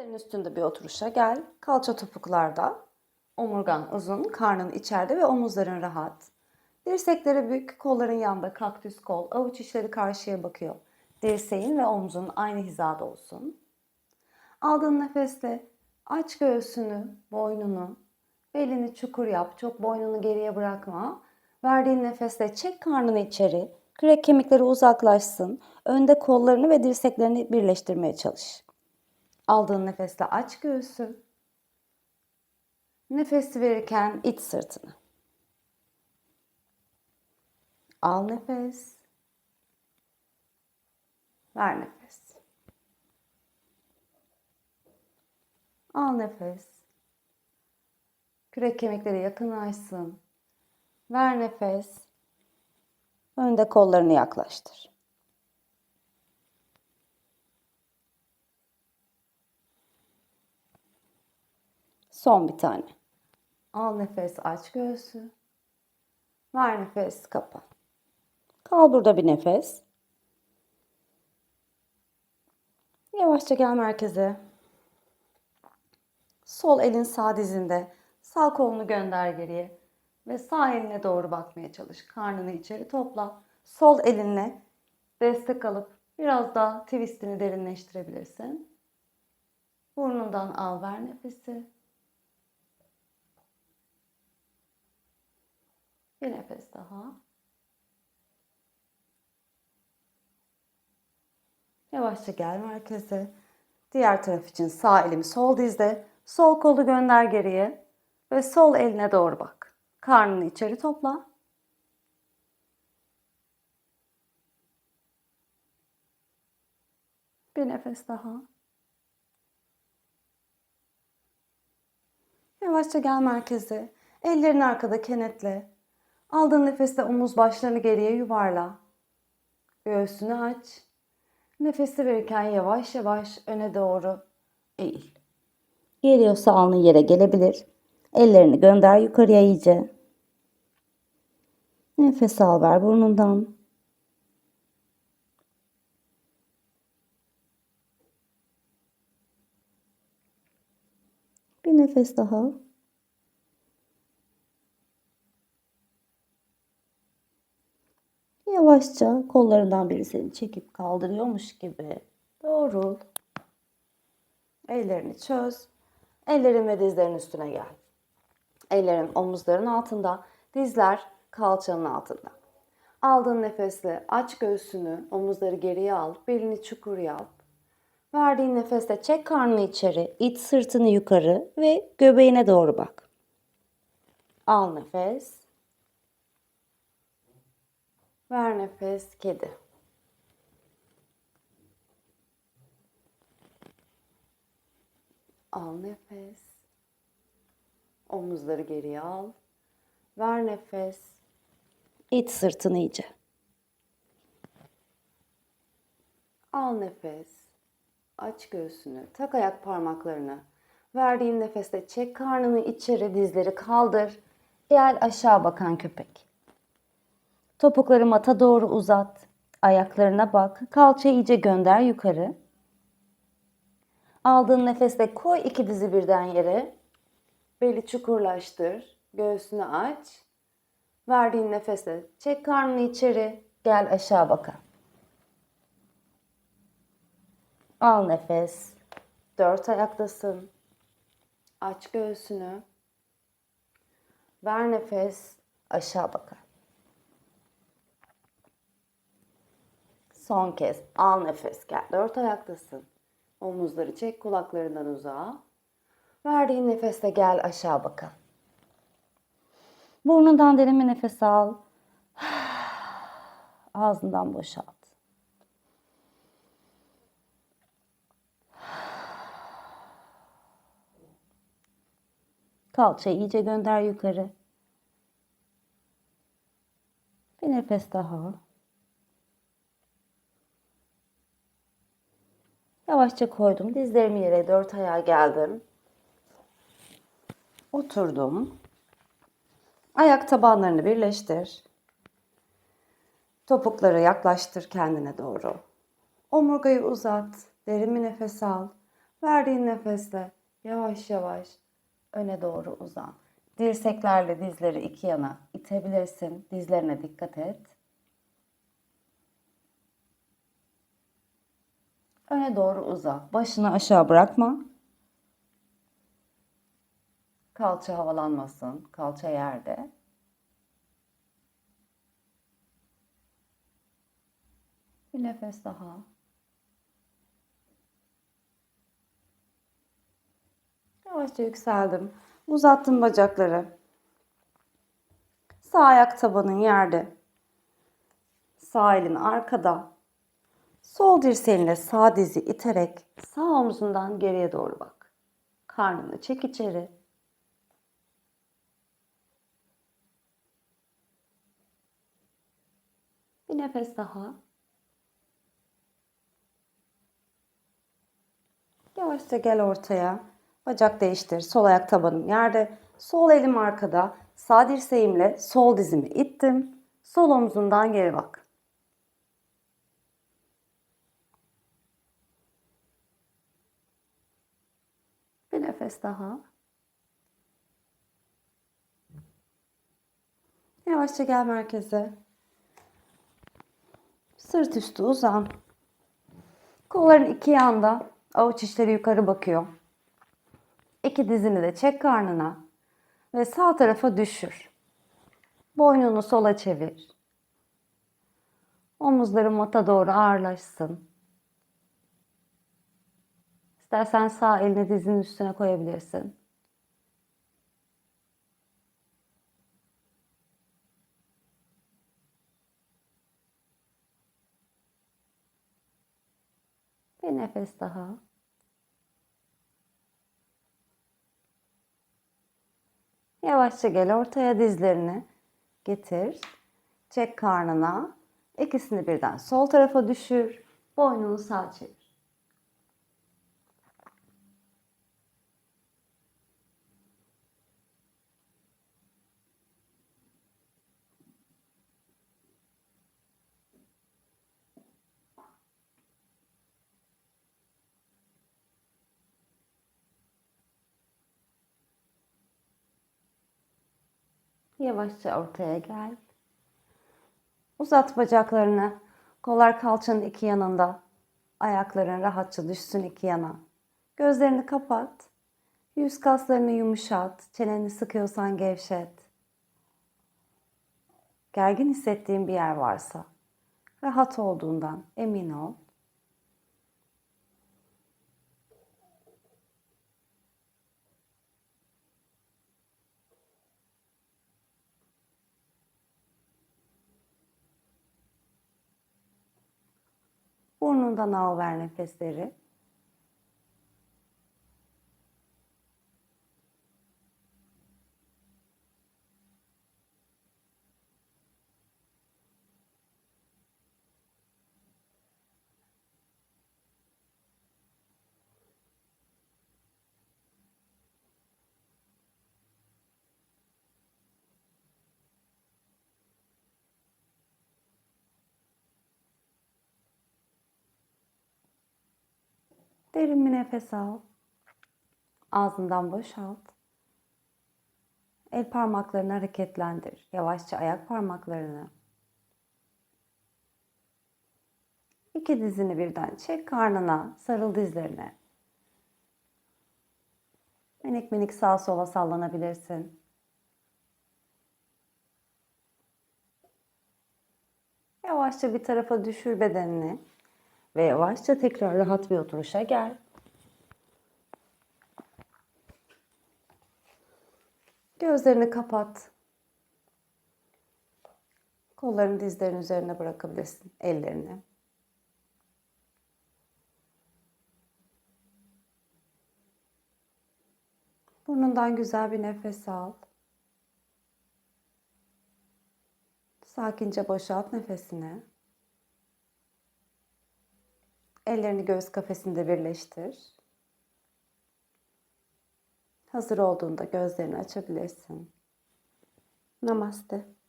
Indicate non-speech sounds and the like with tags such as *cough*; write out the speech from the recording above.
Dizlerin üstünde bir oturuşa gel. Kalça topuklarda. Omurgan uzun, karnın içeride ve omuzların rahat. Dirsekleri büyük, kolların yanda, kaktüs kol, avuç içleri karşıya bakıyor. Dirseğin ve omzun aynı hizada olsun. Aldığın nefesle aç göğsünü, boynunu, belini çukur yap. Çok boynunu geriye bırakma. Verdiğin nefesle çek karnını içeri. Kürek kemikleri uzaklaşsın. Önde kollarını ve dirseklerini birleştirmeye çalış. Aldığın nefesle aç göğsü. Nefesi verirken iç sırtını. Al nefes. Ver nefes. Al nefes. Kürek kemikleri yakınlaşsın. Ver nefes. Önde kollarını yaklaştır. Son bir tane. Al nefes aç göğsü. Ver nefes kapa. Kal burada bir nefes. Yavaşça gel merkeze. Sol elin sağ dizinde. Sağ kolunu gönder geriye. Ve sağ eline doğru bakmaya çalış. Karnını içeri topla. Sol elinle destek alıp biraz daha twistini derinleştirebilirsin. Burnundan al ver nefesi. Bir nefes daha. Yavaşça gel merkeze. Diğer taraf için sağ elimi sol dizde, sol kolu gönder geriye ve sol eline doğru bak. Karnını içeri topla. Bir nefes daha. Yavaşça gel merkeze. Ellerini arkada kenetle. Aldığın nefeste omuz başlarını geriye yuvarla. Göğsünü aç. Nefesi verirken yavaş yavaş öne doğru eğil. Geliyorsa alnın yere gelebilir. Ellerini gönder yukarıya iyice. Nefes al ver burnundan. Bir nefes daha. Yavaşça kollarından biri seni çekip kaldırıyormuş gibi doğrul. Ellerini çöz. Ellerin ve dizlerin üstüne gel. Ellerin omuzların altında, dizler kalçanın altında. Aldığın nefesle aç göğsünü, omuzları geriye al, belini çukur yap. Verdiğin nefesle çek karnını içeri, it sırtını yukarı ve göbeğine doğru bak. Al nefes. Ver nefes kedi. Al nefes. Omuzları geriye al. Ver nefes. İt sırtını iyice. Al nefes. Aç göğsünü. Tak ayak parmaklarını. Verdiğin nefeste çek karnını içeri, dizleri kaldır. Gel aşağı bakan köpek. Topukları mata doğru uzat. Ayaklarına bak. Kalçayı iyice gönder yukarı. Aldığın nefesle koy iki dizi birden yere. Beli çukurlaştır. Göğsünü aç. Verdiğin nefesle çek karnını içeri. Gel aşağı bakan. Al nefes. Dört ayaktasın. Aç göğsünü. Ver nefes. Aşağı bakan. Son kez al nefes gel. Dört ayaktasın. Omuzları çek kulaklarından uzağa. Verdiğin nefeste gel aşağı bakalım. Burnundan derin bir nefes al. *sighs* Ağzından boşalt. *sighs* Kalçayı iyice gönder yukarı. Bir nefes daha. Yavaşça koydum. Dizlerimi yere dört ayağa geldim. Oturdum. Ayak tabanlarını birleştir. Topukları yaklaştır kendine doğru. Omurgayı uzat. Derin bir nefes al. Verdiğin nefeste yavaş yavaş öne doğru uzan. Dirseklerle dizleri iki yana itebilirsin. Dizlerine dikkat et. Öne doğru uza. Başını aşağı bırakma. Kalça havalanmasın. Kalça yerde. Bir nefes daha. Yavaşça yükseldim. Uzattım bacakları. Sağ ayak tabanın yerde. Sağ elin arkada. Sol dirseğinle sağ dizi iterek sağ omzundan geriye doğru bak. Karnını çek içeri. Bir nefes daha. Yavaşça gel ortaya. Bacak değiştir. Sol ayak tabanım yerde. Sol elim arkada. Sağ dirseğimle sol dizimi ittim. Sol omzundan geri bak. Bir nefes daha. Yavaşça gel merkeze. Sırt üstü uzan. Kolların iki yanda. Avuç içleri yukarı bakıyor. İki dizini de çek karnına ve sağ tarafa düşür. Boynunu sola çevir. Omuzların mata doğru ağırlaşsın. İstersen sağ elini dizinin üstüne koyabilirsin. Bir nefes daha. Yavaşça gel ortaya dizlerini getir. Çek karnına. İkisini birden sol tarafa düşür. Boynunu sağa çevir. Yavaşça ortaya gel. Uzat bacaklarını. Kollar kalçanın iki yanında. Ayakların rahatça düşsün iki yana. Gözlerini kapat. Yüz kaslarını yumuşat. Çeneni sıkıyorsan gevşet. Gergin hissettiğin bir yer varsa rahat olduğundan emin ol. Burnundan al ver nefesleri. Derin bir nefes al. Ağzından boşalt. El parmaklarını hareketlendir. Yavaşça ayak parmaklarını. İki dizini birden çek karnına, sarıl dizlerine. Minik minik sağa sola sallanabilirsin. Yavaşça bir tarafa düşür bedenini ve yavaşça tekrar rahat bir oturuşa gel. Gözlerini kapat. Kollarını dizlerin üzerine bırakabilirsin. Ellerini. Burnundan güzel bir nefes al. Sakince boşalt nefesini. Ellerini göğüs kafesinde birleştir. Hazır olduğunda gözlerini açabilirsin. Namaste.